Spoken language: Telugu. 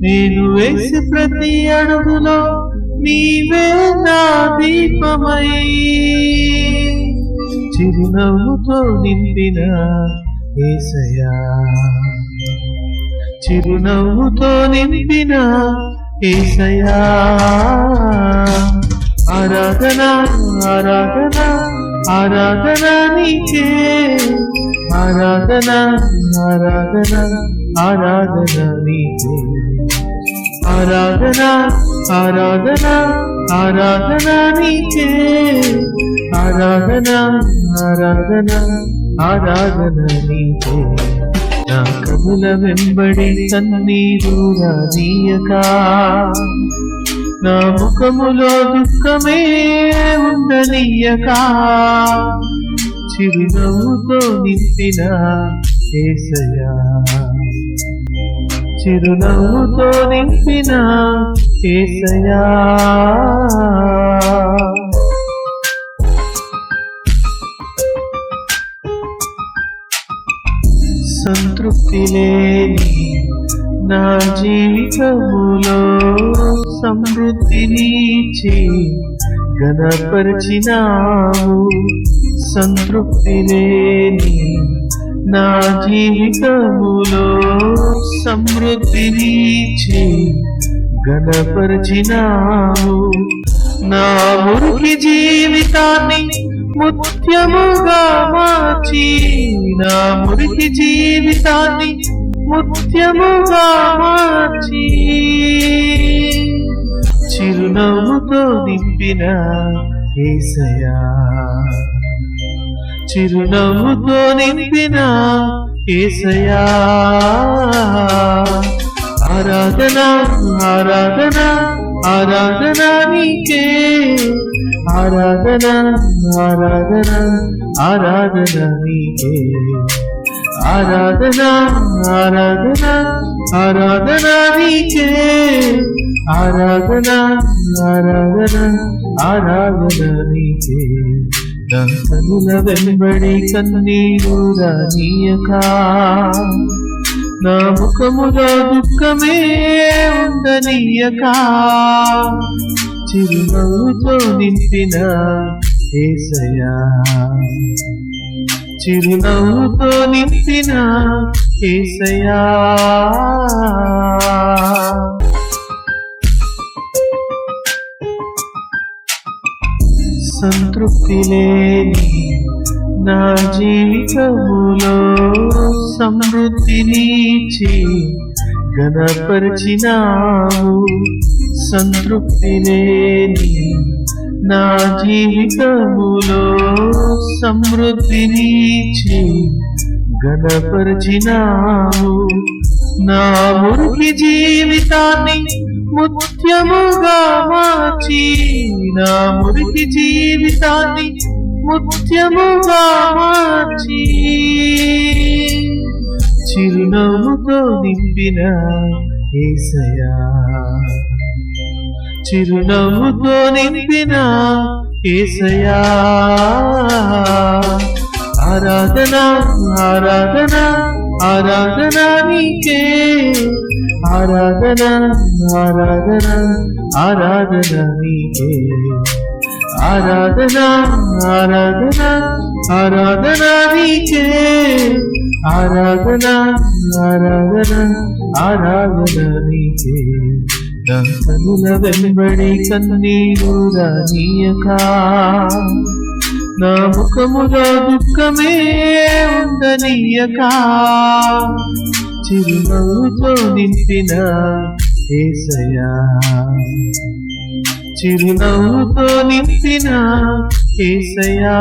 నేను వేసి ప్రతి అడుగులో నీవే నా దీపమై. చిరునవ్వుతో నింపిన ఏసయా చిరునవ్వుతో నింపిన ఏసయా ఆరాధన ఆరాధన ఆరాధన నీకే. ఆరాధన ఆరాధన ఆరాధన నీకే. ఆరాధన ఆరాధన ఆరాధన నీకే. ఆరాధన ఆరాధన ఆరాధన నీకే. నా కముల వెంబడి కన్నీరు రానీయక. నా ముఖములో దుఃఖమే ఉండనీయక. చిరునవ్వుతో నింపిన ఏసయా చిరునవ్వుతో నింపిన కేసయా సంతృప్తి లేని నా జీవితములో సమృద్ధినిచి గణపరిచినావు సంతృప్తి లేని నా జీవితములో సమృద్ధిని గణపరిచినావు నా మురికి జీవితాన్ని ముత్యముగా మార్చి నా మురికి జీవితాన్ని ముత్యముగా మార్చి చిరునవ్వుతో నింపిన ఏసయా చిరునవ్వుతో నింపిన ఏసయా ఆరాధన ఆరాధన ఆరాధన నీకే ఆరాధన ఆరాధన ఆరాధన నీకే ఆరాధన ఆరాధన ఆరాధన నీకే ఆరాధన ఆరాధన ఆరాధన నీకే దంతముల వెంబడి కన్నీరు రానీయక. నా ముఖములో దుఃఖమే ఉండనీయక. చిరునవ్వుతో నింపిన ఏసయా చిరునవ్వుతో నింపిన ఏసయా సంతృప్తి లేని నా జీవితములో సమృద్ధినిచ్చి గణపరిచినావు సంతృప్తి లేని నా జీవితములో సమృద్ధినిచ్చి గణపరిచినావు నా మురికి జీవితాన్ని ముత్యముగా మార్చి నా మురికి జీవితాన్ని ముత్యముగా మార్చి చిరునవ్వుతో నింపిన ఏసయా చిరునవ్వుతో నింపిన ఏసయా ఆరాధన ఆరాధన. ఆరాధన నీకే ఆరాధన ఆరాధన ఆరాధన నీకే ఆరాధన ఆరాధన ఆరాధన నీకే ఆరాధన ఆరాధన ఆరాధన నీకే దంతముల వెంబడి కన్నీరు రానీయక నా ముఖములో దుఃఖమే ఉండనీయక చిరునవ్వుతో నింపిన ఏసయా చిరునవ్వుతో నింపిన ఏసయా